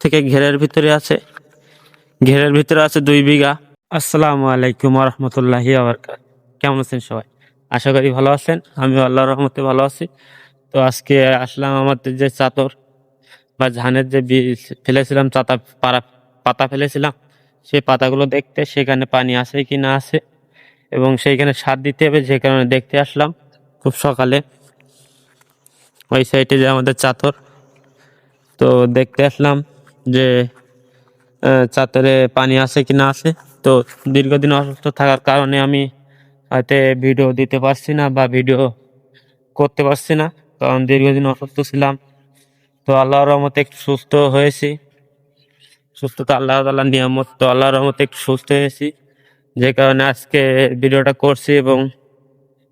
থেকে ঘেরের ভিতরে আছে। ঘেরের ভিতরে আছে দুই বিঘা। আসসালামু আলাইকুম রহমতুল্লাহি কেমন আছেন সবাই? আশা করি ভালো আছেন। আমি আল্লাহ রহমতে ভালো আছি। তো আজকে আসলাম আমাদের যে চাতর বা ধানের যে বীজ ফেলেছিলাম, চাতা পাড়া, পাতা ফেলেছিলাম, সেই পাতাগুলো দেখতে সেখানে পানি আছে কি না আছে এবং সেইখানে সার দিতে হবে, যে কারণে দেখতে আসলাম খুব সকালে। ওই সাইডে যে আমাদের চাতর। তো দেখতে আসলাম যে চাতরে পানি আছে কি না আছে। তো দীর্ঘদিন অসুস্থ থাকার কারণে আমি হয়তো ভিডিও দিতে পারছি না বা ভিডিও করতে পারছি না, কারণ দীর্ঘদিন অসুস্থ ছিলাম। তো আল্লাহর রহমতে একটু সুস্থ হয়েছি। সুস্থতা আল্লাহ তাল্লাহ নিয়ামত, তো আল্লাহর রহমতে একটু সুস্থ হয়েছি। যে কারণে আজকে ভিডিওটা করছি এবং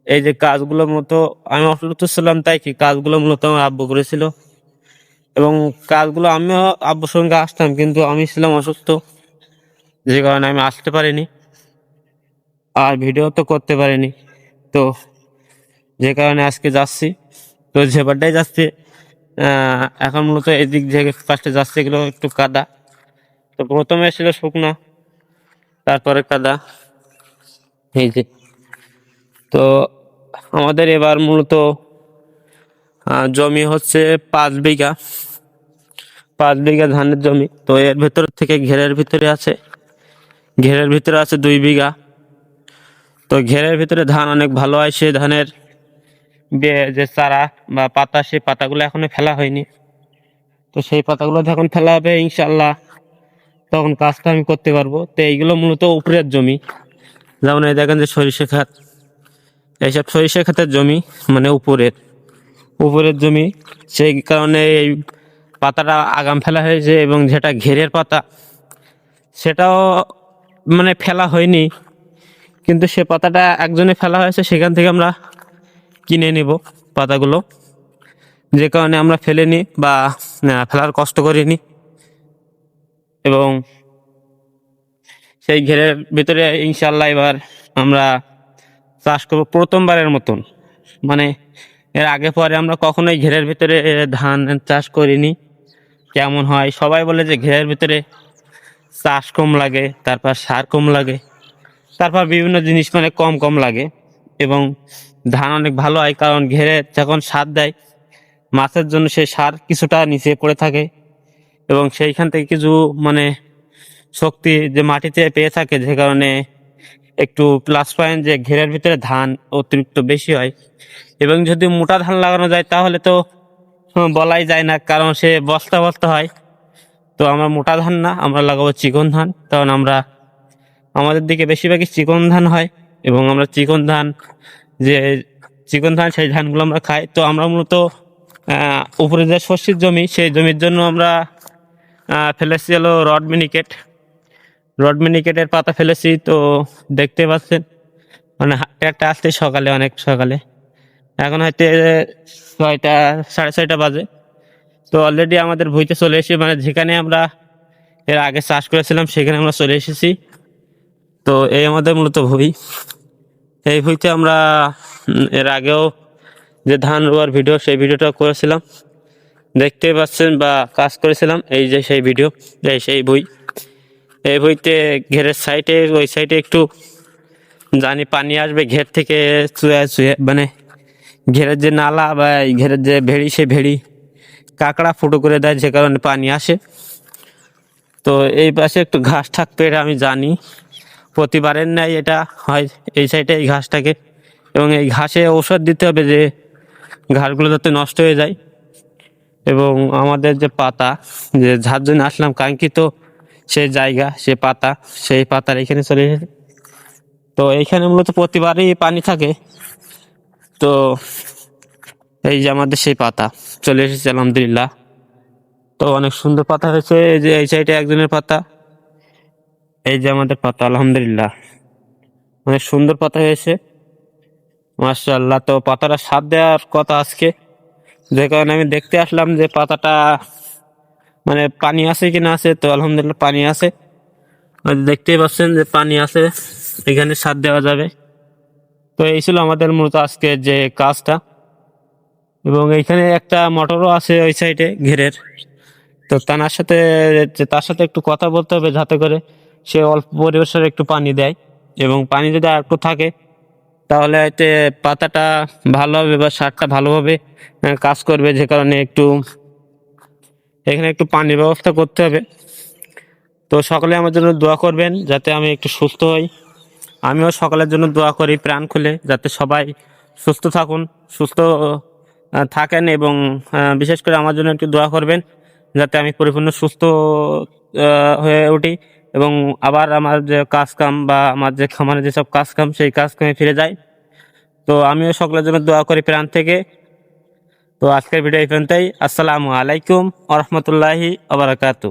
এই যে কাজগুলো মতো, আমি অসুস্থ ছিলাম তাই কি কাজগুলো মূলত আমার আব্বু করেছিল। এবং কাজগুলো আমিও আব্বুর সঙ্গে আসতাম, কিন্তু আমি ছিলাম অসুস্থ, যে কারণে আমি আসতে পারিনি আর ভিডিও তো করতে পারিনি। তো যে কারণে আজকে যাচ্ছি, তো যেবারটাই যাচ্ছি এখন মূলত এদিক যে ফার্স্টে যাচ্ছে, এগুলো একটু কাদা। তো প্রথমে ছিল শুকনা, তারপরে কাদা। এই যে। তো আমাদের এবার মূলত জমি হচ্ছে পাঁচ বিঘা। পাঁচ বিঘা ধানের জমি। তো এর ভেতর থেকে ঘেরের ভিতরে আছে। ঘেরের ভিতরে আছে দুই বিঘা। তো ঘেরের ভিতরে ধান অনেক ভালো হয়। সে ধানের যে চারা বা পাতা, সেই পাতাগুলো এখনও ফেলা হয়নি। তো সেই পাতাগুলো যখন ফেলা হবে ইনশাল্লাহ তখন কাজটা আমি করতে পারব। তো এইগুলো মূলত উপরের জমি। যেমন এই দেখেন যে সরিষা খাত এইসব সরিষা খাতের জমি মানে উপরের। উপরের জমি, সেই কারণে এই পাতাটা আগাম ফেলা হয়েছে এবং যেটা ঘেরের পাতা, সেটাও মানে ফেলা হয়নি। কিন্তু সে পাতাটা একজনে ফেলা হয়েছে, সেখান থেকে আমরা কিনে নিব পাতাগুলো। যে কারণে আমরা ফেলেনি বা ফেলার কষ্ট করিনি। এবং সেই ঘেরের ভিতরে ইনশাল্লাহ এবার আমরা চাষ করব প্রথমবারের মতন। মানে এর আগে পরে আমরা কখনোই ঘেরের ভিতরে ধান চাষ করিনি। কেমন হয়? সবাই বলে যে ঘেরের ভিতরে চাষ কম লাগে, তারপর সার কম লাগে, তারপর বিভিন্ন জিনিস মানে কম কম লাগে এবং ধান অনেক ভালো হয় কারণ ঘেরে যখন সার দেয়, মাছের জন্য সেই সার কিছুটা নিচে পড়ে থাকে এবং সেইখান থেকে কিছু মানে শক্তি যে মাটিতে পেয়ে থাকে, যে কারণে একটু প্লাস পয়েন্ট যে ঘেরের ভিতরে ধান অতিরিক্ত বেশি হয় এবং যদি মোটা ধান লাগানো যায় তাহলে তো বলাই যায় না, কারণ সে বস্তা বস্তা হয়। তো আমরা মোটা ধান না, আমরা লাগাবো চিকন ধান, কারণ আমরা, আমাদের দিকে বেশিরভাগই চিকন ধান হয়, এবং আমরা চিকন ধান, যে চিকন ধান, সেই ধানগুলো আমরা খাই। তো আমরা মূলত উপরে যে শস্যের জমি, সেই জমির জন্য আমরা ফেলেছি হলো রড মিনিকেট। রড মিনিকেটের পাতা ফেলেছি, তো দেখতে পাচ্ছেন মানে হাঁটতে আসতে সকালে, অনেক সকালে। এখন হয়তো ছয়টা, সাড়ে ছয়টা বাজে। তো অলরেডি আমাদের ভুইতে চলে এসেছি মানে যেখানে আমরা এর আগে চাষ করেছিলাম, সেখানে আমরা চলে এসেছি। তো এই আমাদের মূলত ভুই। এই ভুইতে আমরা এর আগেও যে ধান রোয়ার ভিডিও, সেই ভিডিওটা করেছিলাম। দেখতে পাচ্ছেন বা কাজ করেছিলাম, এই যে সেই ভিডিও, এই সেই বই এই বইতে ঘেরের সাইডে, ওই সাইডে একটু জানি পানি আসবে, ঘের থেকে চুয়ে চুয়ে মানে ঘেরের যে নালা বা ঘেরের যে ভেড়ি সে ভেড়ি কাঁকড়া ফুটো করে দেয়, যে কারণে পানি আসে। তো এই পাশে একটু ঘাস থাকতো, এটা আমি জানি। প্রতিবারের ন্যায় এটা হয় এই সাইডে এই ঘাসটাকে। এবং এই ঘাসে ঔষধ দিতে হবে যে ঘাসগুলো যাতে নষ্ট হয়ে যায়। এবং আমাদের যে পাতা, যে যার জন্য আসলাম, কাঙ্ক্ষিত সেই জায়গা, সে পাতা, সেই পাতার এখানে চলে এসেছে। তো এইখানে মূলত প্রতিবারই পানি থাকে। তো এই যে আমাদের সেই পাতা, চলে এসেছে আলহামদুলিল্লাহ। তো অনেক সুন্দর পাতা হয়েছে, এই যে এই সাইডে একজনের পাতা, এই যে আমাদের পাতা, আলহামদুলিল্লাহ। অনেক সুন্দর পাতা হয়েছে। মাশাআল্লাহ, তো পাতাটা সার দেওয়ার কথা আজকে। যে কারণে আমি দেখতে আসলাম যে পাতাটা মানে পানি আছে কি না আছে, তো আলহামদুলিল্লাহ পানি আছে। দেখতেই পাচ্ছেন যে পানি আছে, এখানে সার দেওয়া যাবে। তো এই ছিল আমাদের মূলত আজকে যে কাজটা। এবং এইখানে একটা মোটরও আছে ওই সাইডে ঘেরের। তো তার সাথে তার সাথে একটু কথা বলতে হবে যাতে করে সে অল্প পরিবেশের একটু পানি দেয়। এবং পানি যদি আর একটু থাকে, তাহলে এতে পাতাটা ভালো হবে বা সারটা ভালোভাবে কাজ করবে। যে কারণে একটু এখানে একটু পানির ব্যবস্থা করতে হবে। তো সকলে আমার জন্য দোয়া করবেন, যাতে আমি একটু সুস্থ হই। আমিও সকলের জন্য দোয়া করি, প্রাণ খুলে, যাতে সবাই সুস্থ থাকুন, সুস্থ থাকেন এবং বিশেষ করে আমার জন্য একটু দোয়া করবেন, যাতে আমি পরিপূর্ণ সুস্থ হয়ে উঠি এবং আবার আমার যে কাজ কাম বা আমার যে খামারে যেসব কাজ কাম সেই কাজ কামে ফিরে যাই। তো আমিও সকলের জন্য দোয়া করি প্রাণ থেকে। তো আজকের ভিডিও এই পর্যন্তই। আসসালামু আলাইকুম আ আবরাকাতু